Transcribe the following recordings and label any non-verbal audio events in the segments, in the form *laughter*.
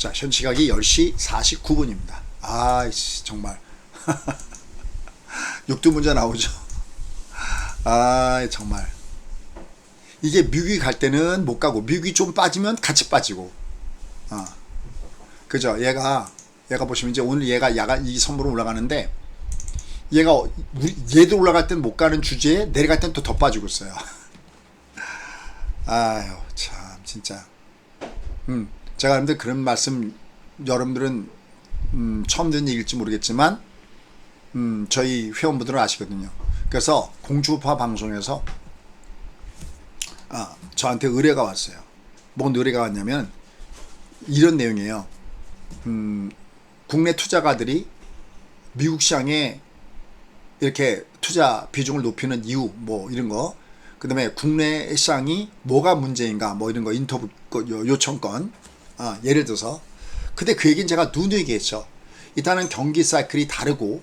자, 현 시각이 10시 49분입니다. 아이씨, 정말. *laughs* 육두 문제 나오죠. 아, 정말. 이게 뮤기 갈 때는 못 가고, 뮤기 좀 빠지면 같이 빠지고. 어. 그죠? 얘가, 얘가 보시면 이제 오늘 얘가 야간 이 선물로 올라가는데, 얘가, 우리, 얘도 올라갈 땐 못 가는 주제에 내려갈 땐 또 더 빠지고 있어요. *laughs* 아유, 참, 진짜. 음, 제가 여러분들 그런 말씀, 여러분들은, 음, 처음 듣는 얘기일지 모르겠지만, 음, 저희 회원분들은 아시거든요. 그래서 공주파 방송에서, 아, 저한테 의뢰가 왔어요. 뭔 의뢰가 왔냐면, 이런 내용이에요. 음, 국내 투자가들이 미국 시장에 이렇게 투자 비중을 높이는 이유, 뭐, 이런 거. 그 다음에 국내 시장이 뭐가 문제인가, 뭐, 이런 거 인터뷰 거- 요- 요청건. 아, 예를 들어서. 근데 그 얘기는 제가 누누이 했죠. 일단은 경기 사이클이 다르고,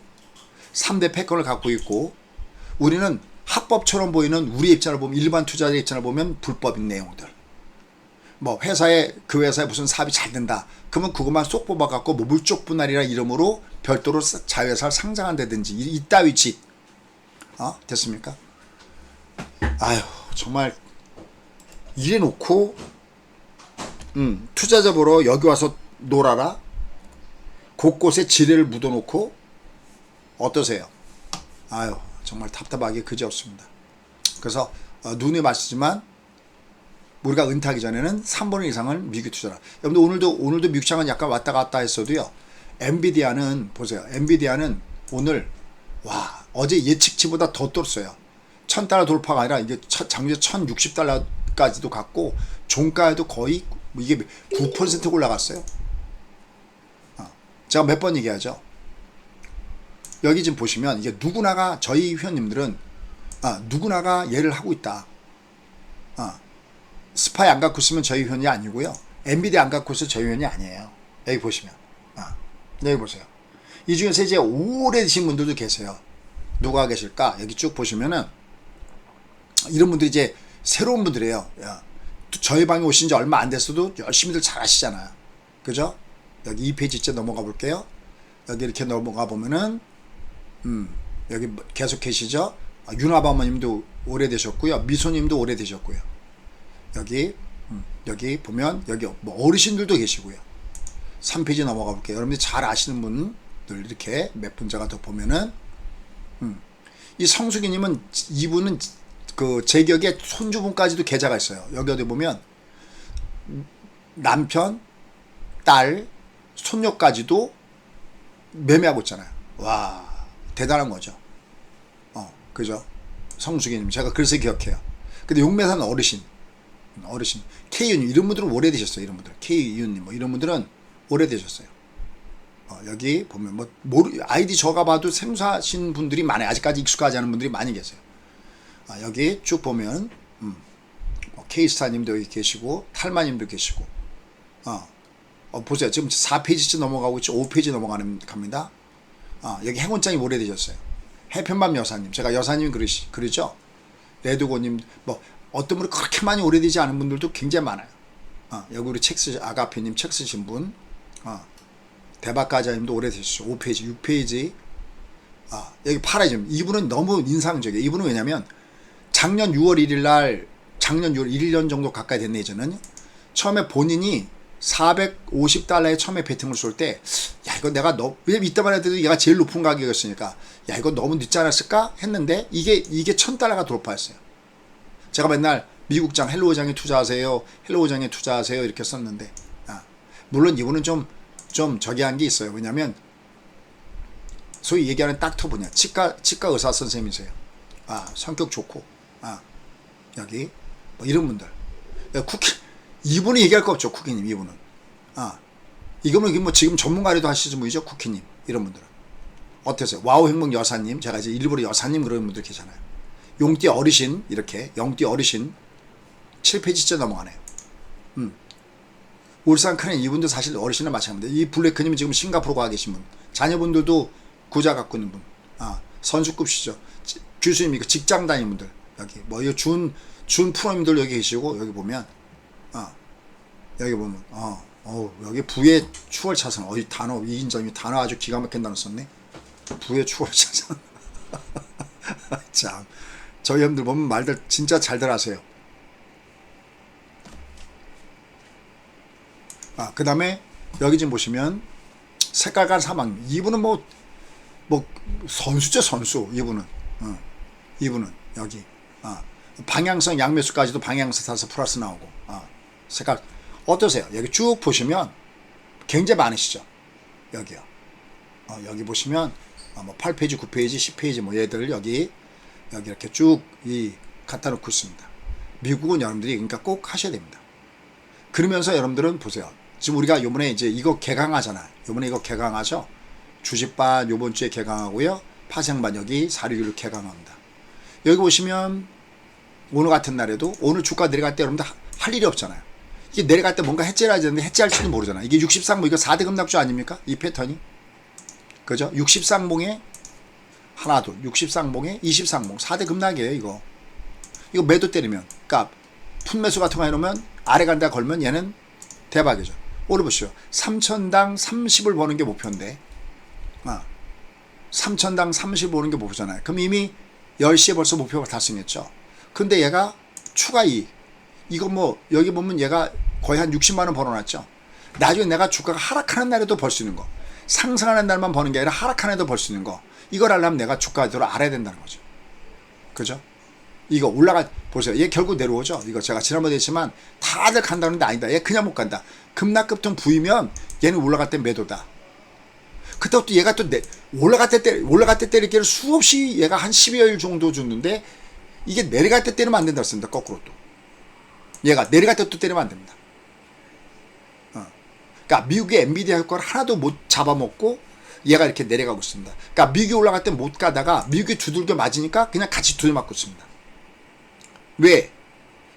3대 패권을 갖고 있고, 우리는 합법처럼 보이는 우리 입장을 보면, 일반 투자자 입장을 보면 불법인 내용들. 뭐 회사에 그 회사에 무슨 사업이 잘 된다. 그러면 그것만 쏙 뽑아갖고 뭐 물쪽 분할이라 이름으로 별도로 사- 자회사를 상장한다든지 이- 이따위 짓. 어? 됐습니까? 아유 정말 이래 놓고 음, 투자자 보러 여기 와서 놀아라. 곳곳에 지뢰를 묻어놓고 어떠세요? 아유 정말 답답하게 그지없습니다. 그래서 어, 눈에 마시지만 우리가 은퇴하기 전에는 3번 이상을 미국 투자라. 여러분들 오늘도 오늘도 미국 시장은 약간 왔다 갔다 했어도요. 엔비디아는 보세요. 엔비디아는 오늘 와 어제 예측치보다 더 떴어요. 1000달러 돌파가 아니라 이게 첫- 작년에 1060달러까지도 갔고 종가에도 거의 이게 9% 올라갔어요. 어, 제가 몇 번 얘기하죠. 여기 지금 보시면 이게 누구나가 저희 회원님들은 아, 누구나가 얘를 하고 있다. 아, 스파이 안 갖고 있으면 저희 회원이 아니고요. 엔비디 안 갖고 있으면 저희 회원이 아니에요. 여기 보시면. 아, 여기 보세요. 이 중에서 이제 오래되신 분들도 계세요. 누가 계실까? 여기 쭉 보시면은 이런 분들이 이제 새로운 분들이에요. 야, 저희 방에 오신 지 얼마 안 됐어도 열심히들 잘 하시잖아요. 그죠? 여기 2페이지 이제 넘어가 볼게요. 여기 이렇게 넘어가 보면은 음, 여기 계속 계시죠? 아, 윤아바 어머님도 오래되셨고요. 미소님도 오래되셨고요. 여기 음, 여기 보면 여기 뭐 어르신들도 계시고요. 3페이지 넘어가 볼게요. 여러분들이 잘 아시는 분들 이렇게 몇 분자가 더 보면은 음, 이 성수기님은 이분은 그 제격의 손주분까지도 계좌가 있어요. 여기 어디 보면 남편, 딸, 손녀까지도 매매하고 있잖아요. 와 대단한 거죠. 어 그죠? 성수기님 제가 그래서 기억해요. 근데 용매사는 어르신. 어르신 K윤님 이런 분들은 오래되셨어요 이런 분들 K윤님 뭐 이런 분들은 오래되셨어요 어, 여기 보면 뭐 모르, 아이디 적어 봐도 생소하신 분들이 많아요 아직까지 익숙하지 않은 분들이 많이 계세요 아, 여기 쭉 보면 음, 뭐 K스타님도 여기 계시고 탈마님도 계시고 어, 어, 보세요 지금 4페이지째 넘어가고 있죠 5페이지 넘어가는 갑니다 아, 여기 행운장이 오래되셨어요 해편밤 여사님 제가 여사님 그러시, 그러죠 레드고님 뭐 어떤 분이 그렇게 많이 오래되지 않은 분들도 굉장히 많아요. 어, 여기 우리 책 쓰, 아가페님 책 쓰신 분, 어, 대박가자님도 오래되셨죠. 5페이지, 6페이지. 아, 여기 파라즘. 이분은 너무 인상적이에요. 이분은 왜냐면 작년 6월 1일 날, 작년 6월 1년 정도 가까이 됐네, 이제는. 처음에 본인이 450달러에 처음에 베팅을 쏠 때, 야, 이거 내가 너, 왜냐면 이때만 해도 얘가 제일 높은 가격이었으니까, 야, 이거 너무 늦지 않았을까? 했는데, 이게, 이게 1000달러가 돌파했어요. 제가 맨날 미국장 헬로우장에 투자하세요. 헬로우장에 투자하세요. 이렇게 썼는데 아, 물론 이분은 좀좀 저기 한 게 있어요. 왜냐면 소위 얘기하는 닥터 분야 치과 치과 의사 선생님이세요. 아 성격 좋고 아 여기 뭐 이런 분들 야, 쿠키 이분이 얘기할 거 없죠. 쿠키님 이분은 아 이거는 뭐 지금 전문가라도 하시는 분이죠. 쿠키님 이런 분들은 어떠세요? 와우 행복 여사님 제가 이제 일부러 여사님 그런 분들 계시잖아요. 용띠 어르신 이렇게 영띠 어르신 7페이지째 넘어가네요. 음. 울산 큰애 이분도 사실 어르신은 마찬가지입니다. 이 블랙크님은 지금 싱가포르 가 계신 분. 자녀분들도 구자 갖고 있는 분. 아 선수급시죠. 지- 교수님 그 직장 다니는 분들 여기 뭐준 준 프로님들 여기 계시고 여기 보면 아 여기 보면 어 어우, 여기 부의 추월 차선. 어이 단어, 이인점이 단어 아주 기가 막힌 단어 썼네. 부의 추월 차선. *laughs* 참. 저희 형들 보면 말들 진짜 잘들 하세요. 아, 그 다음에 여기 지금 보시면 색깔간 사망. 이분은 뭐, 뭐, 선수죠, 선수. 이분은. 어. 이분은 여기. 아. 방향성 양매수까지도 방향성 타서 플러스 나오고. 아. 색깔. 어떠세요? 여기 쭉 보시면 굉장히 많으시죠? 여기요. 어, 여기 보시면 어, 뭐 8페이지, 9페이지, 10페이지 뭐 얘들 여기 여기 이렇게 쭉 이 갖다 놓고 있습니다. 미국은 여러분들이 그러니까 꼭 하셔야 됩니다. 그러면서 여러분들은 보세요. 지금 우리가 요번에 이제 이거 개강하잖아. 요번에 이거 개강하죠. 주식반 요번 주에 개강하고요. 파생반 여기 사료기를 개강합니다. 여기 보시면 오늘 같은 날에도 오늘 주가 내려갈 때 여러분들 하- 할 일이 없잖아요. 이게 내려갈 때 뭔가 해제해야 되는데 해제할지도 모르잖아. 이게 63봉 이거 4대 급락주 아닙니까? 이 패턴이. 그죠? 60상봉에 하나 둘 60상봉에 20상봉 4대 급락이에요 이거. 이거 매도 때리면 그러니까 푼매수 같은 거 해놓으면 아래 간다 걸면 얘는 대박이죠. 오늘 보시오. 3천당 30을 버는 게 목표인데 아, 3천당 30 버는 게 목표잖아요. 그럼 이미 10시에 벌써 목표가 달성했죠. 근데 얘가 추가 이익 이거 뭐 여기 보면 얘가 거의 한 60만 원 벌어놨죠. 나중에 내가 주가가 하락하는 날에도 벌 수 있는 거. 상승하는 날만 버는 게 아니라 하락하는 날에도 벌 수 있는 거. 이걸 하려면 내가 주가대로 알아야 된다는 거죠. 그죠? 이거 올라가 보세요. 얘 결국 내려오죠. 이거 제가 지난번에 했지만 다들 간다는데 아니다. 얘 그냥 못 간다. 급락급등 부이면 얘는 올라갈 때 매도다. 그때부터 얘가 또 내, 올라갈 때 때, 올라갈 때 때리기를 수없이 얘가 한 10여일 정도 줬는데 이게 내려갈 때 때리면 안 된다 했습니다. 거꾸로 또. 얘가 내려갈 때 또 때리면 안 됩니다. 어. 그러니까 미국의 엔비디아 효과를 하나도 못 잡아먹고 얘가 이렇게 내려가고 있습니다. 그러니까 미국이 올라갈 때 못 가다가 미국이 두들겨 맞으니까 그냥 같이 두들 맞고 있습니다. 왜?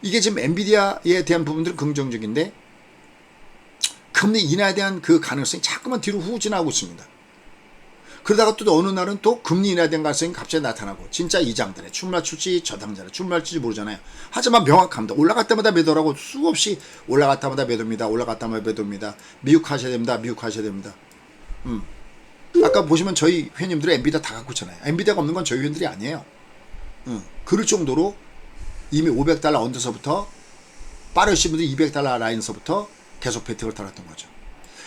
이게 지금 엔비디아에 대한 부분들은 긍정적인데 금리 인하에 대한 그 가능성이 자꾸만 뒤로 후진하고 있습니다. 그러다가 또 어느 날은 또 금리 인하에 대한 가능성이 갑자기 나타나고 진짜 이장들의 춤말 출지 저당자를 춤말 출지 모르잖아요. 하지만 명확합니다. 올라갈 때마다 매도라고 수없이 올라갈 때마다 매도입니다. 올라갈 때마다 매도입니다. 미국 하셔야 됩니다. 미국 하셔야 됩니다. 음. 아까 보시면 저희 회원님들이 엔비디아 다 갖고 있잖아요. 엔비디아가 없는 건 저희 회원들이 아니에요. 음. 그럴 정도로 이미 500달러 언더서부터 빠르신 분들 200달러 라인서부터 계속 베팅을 달았던 거죠.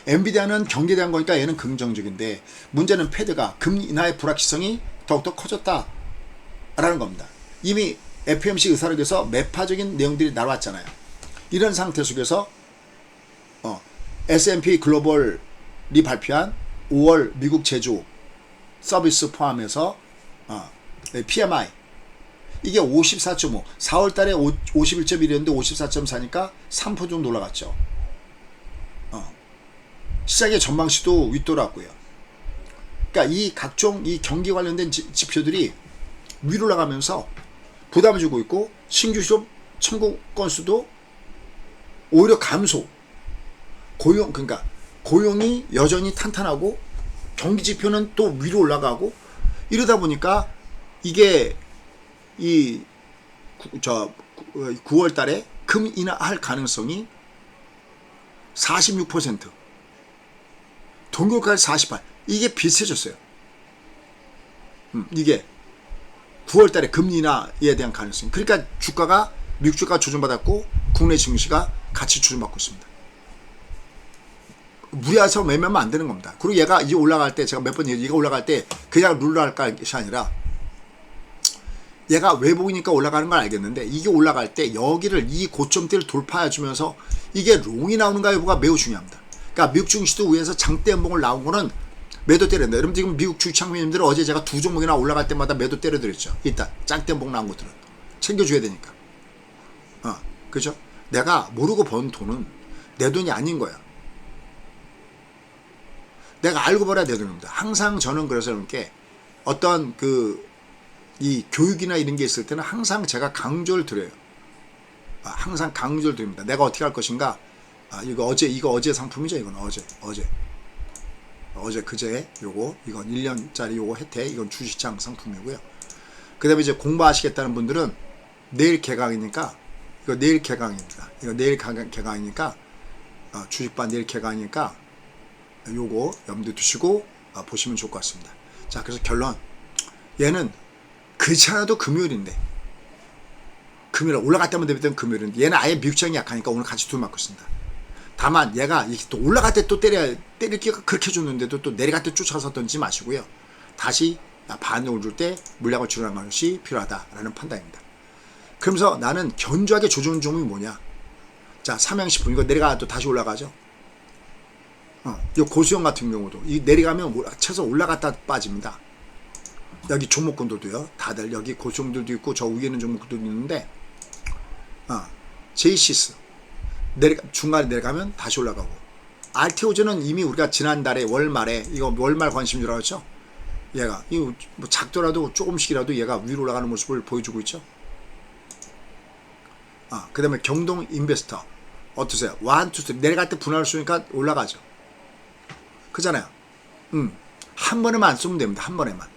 엔비디아는 경기에 대한 거니까 얘는 긍정적인데 문제는 패드가 금리 인하의 불확실성이 더욱더 커졌다라는 겁니다. 이미 FMC 의사록에서 매파적인 내용들이 나왔잖아요. 이런 상태 속에서 어, S&P 글로벌이 발표한 5월 미국 제조 서비스 포함해서 어, PMI 이게 54.5 4월 달에 51.1이었는데 54.4니까 3% 정도 올라갔죠. 시장의 전망치도 윗돌았고요. 그러니까 이 각종 이 경기 관련된 지, 지표들이 위로 나가면서 부담을 주고 있고 신규 실업 청구 건수도 오히려 감소. 고용 그러니까 고용이 여전히 탄탄하고 경기 지표는 또 위로 올라가고 이러다 보니까 이게 이 저 9월 달에 금 인하할 가능성이 46% 동결까지 48. 이게 비슷해졌어요. 음, 이게 9월 달에 금리 인하에 대한 가능성. 그러니까 주가가 미국 주가가 조정받았고 국내 증시가 같이 조정받고 있습니다. 무리해서 매매하면 안 되는 겁니다. 그리고 얘가 이제 올라갈 때 제가 몇 번 얘기가 올라갈 때 그냥 룰러 할까 것이 아니라 얘가 외국이니까 올라가는 건 알겠는데 이게 올라갈 때 여기를 이 고점대를 돌파해 주면서 이게 롱이 나오는가 여부가 매우 중요합니다. 그러니까 미국 증시도 위에서 장대 연봉을 나온 거는 매도 때린다. 여러분 지금 미국 주창민님들 어제 제가 두 종목이나 올라갈 때마다 매도 때려드렸죠. 일단 짱대 연봉 나온 것들은 챙겨줘야 되니까. 어, 그죠? 내가 모르고 번 돈은 내 돈이 아닌 거야. 내가 알고 벌어야 내 돈입니다. 항상 저는 그래서 이렇게 어떤 그 이 교육이나 이런 게 있을 때는 항상 제가 강조를 드려요. 아, 항상 강조를 드립니다. 내가 어떻게 할 것인가? 아, 이거 어제 이거 어제 상품이죠. 이건 어제 어제 어제 그제 요거 이건 1년짜리 요거 혜택 이건 주식장 상품이고요. 그 다음에 이제 공부하시겠다는 분들은 내일 개강이니까 이거 내일 개강입니다. 이거 내일 개강, 개강이니까 어, 주식반 내일 개강이니까 요거 염두에 두시고 어, 보시면 좋을 것 같습니다. 자, 그래서 결론. 얘는 그렇지 않아도 금요일인데. 금요일 올라갔다면 되면 금요일인데 얘는 아예 미국장이 약하니까 오늘 같이 둘 맞고 있습니다. 다만 얘가 또 올라갈 때 또 때려 때릴 기가 그렇게 줬는데도 또 내려갈 때 쫓아서 던지지 마시고요. 다시 반응을 줄 때 물량을 줄여나가는 것이 필요하다라는 판단입니다. 그러면서 나는 견조하게 조정 종목이 뭐냐? 자, 삼양식품 이거 내려가도 다시 올라가죠. 어, 이 고수형 같은 경우도 이 내려가면 올- 최소 올라갔다 빠집니다. 여기 종목군들도요. 다들 여기 고수형들도 있고 저 위에는 종목들도 있는데, 아, 제이시스 내려 중간에 내려가면 다시 올라가고, 알테오즈는 이미 우리가 지난달에 월말에 이거 월말 관심주라고 했죠. 얘가 이뭐 작더라도 조금씩이라도 얘가 위로 올라가는 모습을 보여주고 있죠. 아, 그다음에 경동 인베스터 어떠세요? 완, 투, 쓰리 내려갈 때 분할 수니까 올라가죠. 그잖아요. 음, 한 번에만 안 쓰면 됩니다. 한 번에만.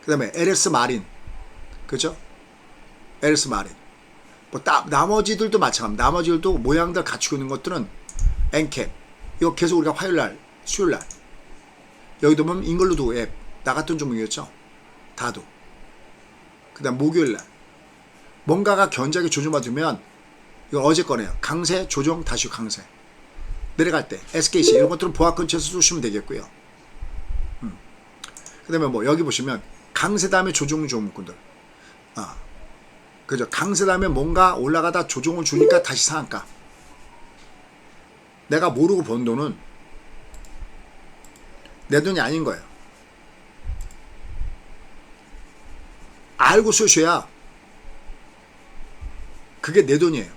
그다음에 LS 마린, 그죠? LS 마린. 뭐 따, 나머지들도 마찬가지입니다. 나머지들도 모양들 갖추고 있는 것들은 엔캡. 이거 계속 우리가 화요일 날, 수요일 날 여기도 보면 인걸루도 앱 나갔던 종목이었죠. 다도. 그 다음 목요일 날 뭔가가 견적이 조정받으면 이거 어제 거네요. 강세 조정 다시 강세. 내려갈 때 SKC 이런 것들은 보합 근처에서 쏘시면 되겠고요. 음. 그 다음에 뭐 여기 보시면 강세 다음에 조정 종목군들. 아. 그죠. 강세 다음에 뭔가 올라가다 조정을 주니까 다시 상한가. 내가 모르고 번 돈은 내 돈이 아닌 거예요. 알고 쏘셔야 그게 내 돈이에요.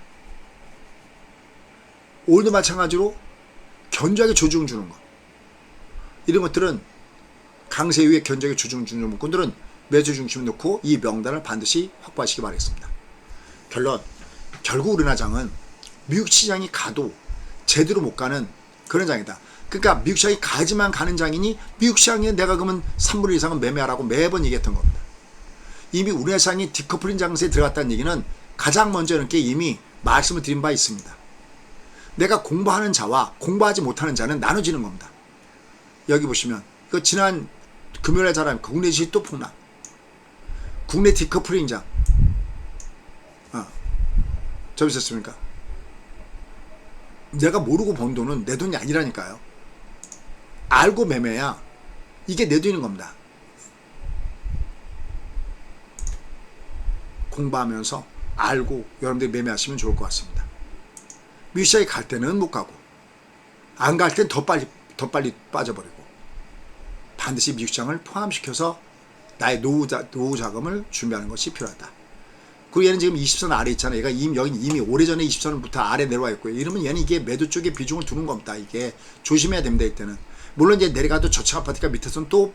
오늘도 마찬가지로 견적에 조정 주는 거. 이런 것들은 강세 이후에 견적에 조정 주는 분들은 매주 중심 놓고 이 명단을 반드시 확보하시기 바라겠습니다. 결론. 결국 우리나라 장은 미국 시장이 가도 제대로 못 가는 그런 장이다. 그러니까 미국 시장이 가지만 가는 장이니 미국 시장에 내가 그러면 3분의 1 이상은 매매하라고 매번 얘기했던 겁니다. 이미 우리나라 시장이 디커플링 장세에 들어갔다는 얘기는 가장 먼저 이렇게 이미 말씀을 드린 바 있습니다. 내가 공부하는 자와 공부하지 못하는 자는 나눠지는 겁니다. 여기 보시면 그 지난 금요일에 자랑 국내 주식 또 폭락. 국내 디커플링장. 어. 저 있었습니까? 내가 모르고 번 돈은 내 돈이 아니라니까요. 알고 매매야 이게 내 돈인 겁니다. 공부하면서 알고 여러분들이 매매하시면 좋을 것 같습니다. 미시아에 갈 때는 못 가고 안 갈 땐 더 빨리 더 빨리 빠져버리고 반드시 미국 시장을 포함시켜서 나의 노후, 자, 노후 자금을 준비하는 것이 필요하다. 그리고 얘는 지금 20선 아래 있잖아요. 얘가 이미 여기 이미 오래전에 20선부터 아래 내려와 있고요. 이러면 얘는 이게 매도 쪽에 비중을 두는 겁니다. 이게 조심해야 됩니다. 이때는 물론 이제 내려가도 저층 아파트가 밑에서는 또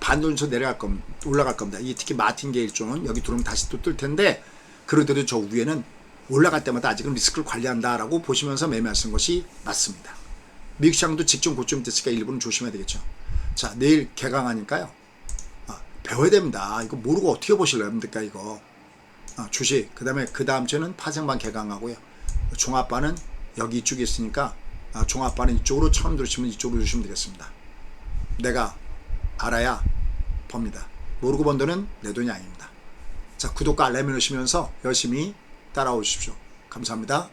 반도에서 내려갈 겁니다. 올라갈 겁니다. 이 특히 마틴게일 쪽은 여기 들어오면 다시 또 뜰 텐데 그러더라도 저 위에는 올라갈 때마다 아직은 리스크를 관리한다라고 보시면서 매매하시는 것이 맞습니다. 미국 시장도 직전 고점 됐으니까 일부는 조심해야 되겠죠. 자, 내일 개강하니까요. 아, 배워야 됩니다. 이거 모르고 어떻게 보실래요, 여러분들까 이거. 아, 주식. 그 다음에 그 다음 주에는 파생반 개강하고요. 종합반은 여기 이쪽에 있으니까 아, 종합반은 이쪽으로 처음 들으시면 이쪽으로 주시면 되겠습니다. 내가 알아야 법니다. 모르고 번 돈은 내 돈이 아닙니다. 자, 구독과 알람을 누르시면서 열심히 따라오십시오. 감사합니다.